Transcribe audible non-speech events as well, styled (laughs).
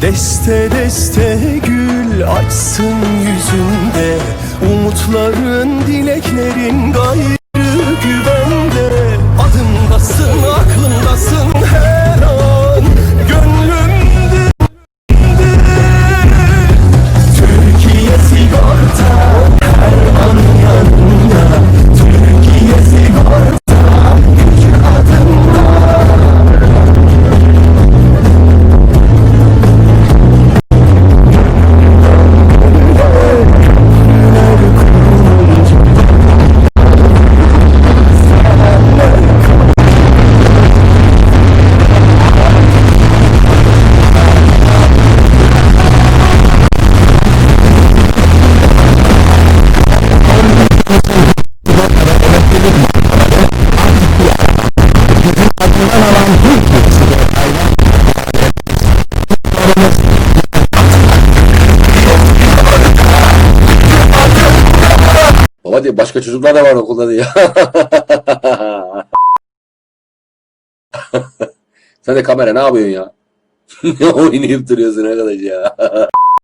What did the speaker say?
Deste deste gül açsın yüzünde. Umutların, dileklerin gayrı Baba diyor başka çocuklar da var okulda diyor. (laughs) Sen de kamera ne yapıyorsun ya? (laughs) ne oynayıp duruyorsun arkadaş ya?